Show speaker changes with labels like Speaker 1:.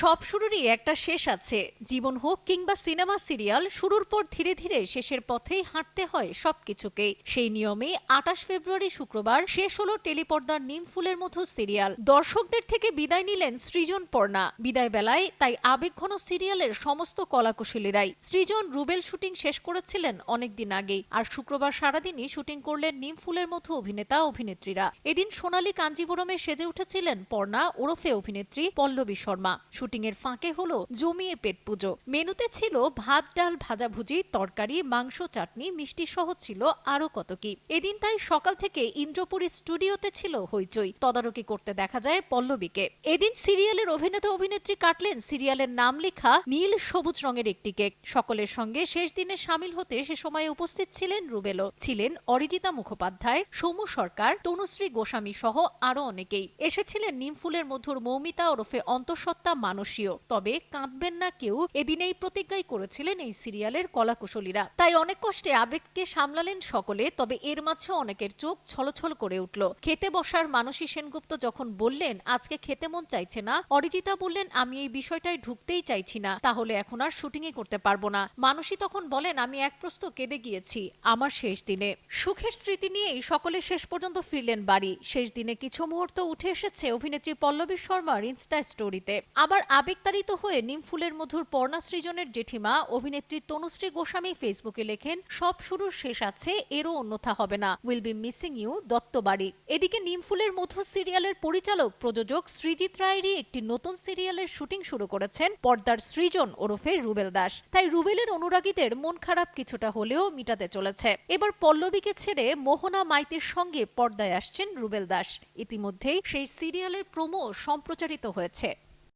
Speaker 1: সব শুরুরই একটা শেষ আছে। জীবন হোক কিংবা সিনেমা, সিরিয়াল, শুরুর পর ধীরে ধীরে শেষের পথেই হাঁটতে হয় সবকিছুকেই সেই নিয়মে আটাশ ফেব্রুয়ারি শুক্রবার শেষ হলো টেলিপর্দার নিম ফুলের মতো সিরিয়াল। দর্শকদের থেকে বিদায় নিলেন সৃজন পর্ণা। বিদায় বেলায় তাই আবেগঘন সিরিয়ালের সমস্ত কলাকুশলীরাই। সৃজন রুবেল শুটিং শেষ করেছিলেন অনেকদিন আগেই আর শুক্রবার সারাদিনই শুটিং করলেন নিম ফুলের মতো অভিনেতা, অভিনেত্রীরা। এদিন সোনালী কাঞ্জিবরমে সেজে উঠেছিলেন পর্ণা, ওরফে অভিনেত্রী পল্লবী শর্মা। শুটিং এর ফাঁকে হলো জমিয়ে পেট পুজো। মেনুতে ছিল ভাত, ডাল, ভাজাভুজি, তরকারি, মাংস, চাটনি, মিষ্টি সহ ছিল আরও কত কি। এদিন তাই সকাল থেকে ইন্দ্রপুরী স্টুডিওতে ছিল হইচই। তদারকি করতে দেখা যায় পল্লবীকে। এদিন সিরিয়ালের অভিনেতা অভিনেত্রী কাটলেন সিরিয়ালের নাম লেখা নীল সবুজ রঙের একটি কেক। সকলের সঙ্গে শেষ দিনে সামিল হতে সে সময় উপস্থিত ছিলেন রুবেলো ছিলেন অরিজিতা মুখোপাধ্যায়, সৌম্য সরকার, তনুশ্রী গোস্বামী সহ আরও অনেকেই। এসেছিলেন নিমফুলের মধুর মৌমিতা ওরফে অন্তঃসত্ত্বা মানসীয় তবে কাঁদবেন না কেউ, এদিন এই প্রতিজ্ঞাই করেছিলেন এই সিরিয়ালের কলাকুশলীরা। তাই অনেক কষ্টে আবেগকে সামলালেন সকলে, তবে এর মাঝে অনেকের চোখ ছলছল করে উঠল। খেতে বসার মানসী সেনগুপ্ত যখন বললেন, আজকে খেতে মন চাইছে না। অরিজিতা বললেন, আমি এই বিষয়টায় ঢুকতেই চাইছি না, তাহলে এখন আর শুটিংই করতে পারব না। মানসী তখন বলেন, আমি এক প্রস্ত কেঁদে গিয়েছি, আমার শেষ দিনে। সুখের স্মৃতি নিয়েই সকলে শেষ পর্যন্ত ফিরলেন বাড়ি। শেষ দিনে কিছু মুহূর্ত উঠে এসেছে অভিনেত্রী পল্লবী শর্মার ইনস্টা স্টোরিতে। আবার আবেগতাড়িত হয়ে নিমফুলের মধুর পর্ণা সৃজনের জেঠিমা, অভিনেত্রী তনুশ্রী গোস্বামী ফেসবুকে লেখেন, সব শুরুর শেষ আছে, এরও অন্যথা হবে না। Will be missing you, Duttabari. এদিকে নিমফুলের মধু সিরিয়ালের পরিচালক, প্রযোজক সৃজিত রায়েরই একটি নতুন সিরিয়ালের শুটিং শুরু করেছেন পর্দার সৃজন ওরফে রুবেল দাস। তাই রুবেলের অনুরাগীদের মন খারাপ কিছুটা হলেও মিটাতে চলেছে। এবার পল্লবীকে ছেড়ে মোহনা মাইতির সঙ্গে পর্দায় আসছেন রুবেল দাস। ইতিমধ্যেই সেই সিরিয়ালের প্রোমো সম্প্রচারিত হয়েছে।